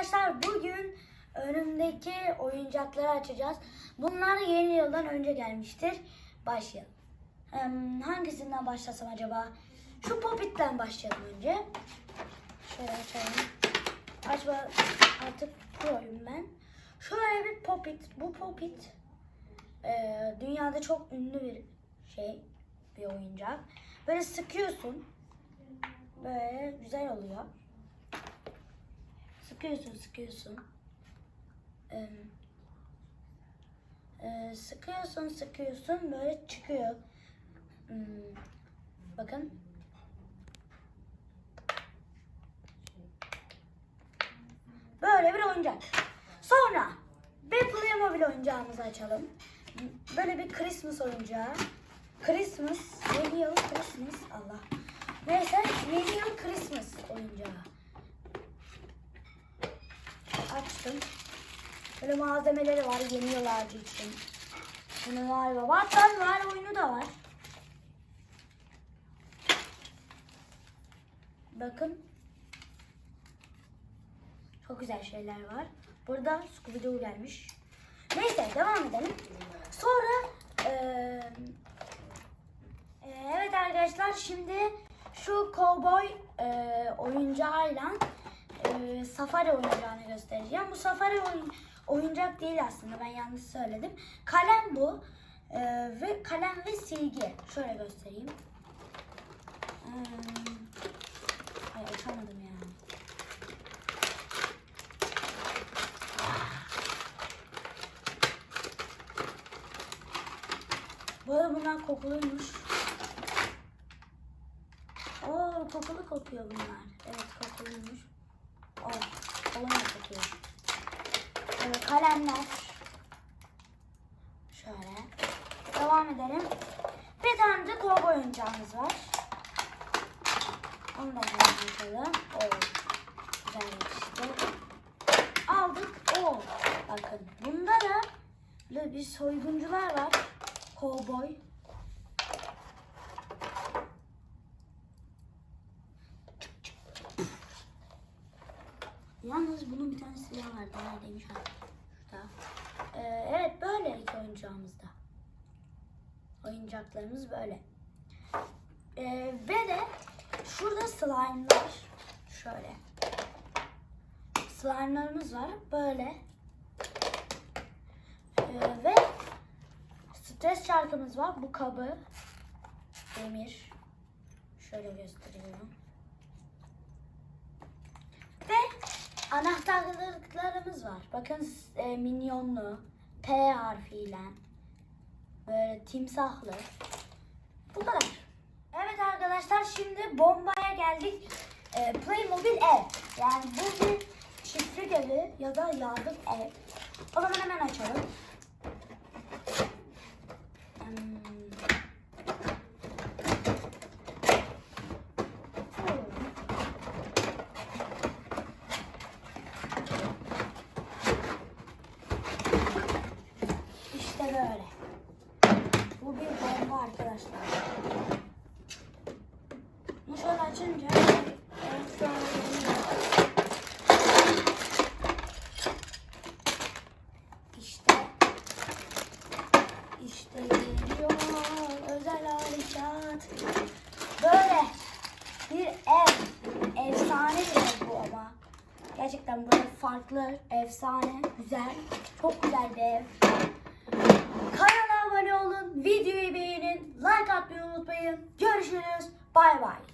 arkadaşlar bugün önümdeki oyuncakları açacağız. Bunlar yeni yıldan önce gelmiştir. Başlayalım. Hem hangisinden başlasam acaba? Şu Popit'ten başlayalım önce. Şöyle açalım. Açma artık proyum ben. Şöyle bir Popit. Bu Popit eee, dünyada çok ünlü bir şey. Bir oyuncak. Böyle sıkıyorsun. Böyle güzel oluyor. Sıkıyorsun, sıkıyorsun. Ee, sıkıyorsun, sıkıyorsun böyle çıkıyor. Hmm, bakın. Böyle bir oyuncak. Sonra bir Playmobil oyuncağımızı açalım. Böyle bir Christmas oyuncağı. Christmas, yeni yıl Christmas. Allah. Neyse, yeni yıl Christmas oyuncağı. Açtım. Böyle malzemeleri var yeni ağacı için. Bunu var var. Hatta var oyunu da var. Bakın. Çok güzel şeyler var. Burada Scooby-Doo gelmiş. Neyse devam edelim. Sonra e, evet arkadaşlar şimdi şu cowboy eee oyuncağıyla eee, safari oyuncağını göstereceğim. Bu safari oyun, oyuncak değil aslında ben yanlış söyledim. Kalem bu Eee, ve kalem ve silgi. Şöyle göstereyim. Hmm. Ay açamadım ya. Bu arada bunlar kokuluymuş. Oo kokulu kokuyor bunlar. Evet kokuluymuş. Kokuyor. Evet kalemler. Şöyle. Devam edelim. Bir tane de kovboy oyuncağımız var. Onu da açalım. Oo. Güzel işte. Aldık. Oo. Bakın. Bunda da böyle bir soyguncular var. Kovboy. Yalnız bunun bir tane silahı vardı. Neredeymiş ha? Şurada. Ee, evet böyle iki oyuncağımızda. Oyuncaklarımız böyle. Ee, ve de şurada slime'lar. Şöyle. Slime'larımız var. Böyle. Ee, ve stres şarkımız var. Bu kabı. Demir. Şöyle gösteriyorum. Ve anahtarlıklarımız var. Bakın e, minyonlu. P harfiyle. Böyle timsahlı. Bu kadar. Evet arkadaşlar şimdi bombaya geldik. E, Playmobil ev. Yani bu bir çiftlik evi ya da yardım ev. O zaman hemen açalım. Hmm. İşte böyle. Bu bir bomba arkadaşlar. Bunu şöyle açınca. İşte işte geliyor özel harekat. Böyle bir ev. Efsane bir ev bu ama. Gerçekten böyle farklı, efsane, güzel, çok güzel bir ev. 拜拜。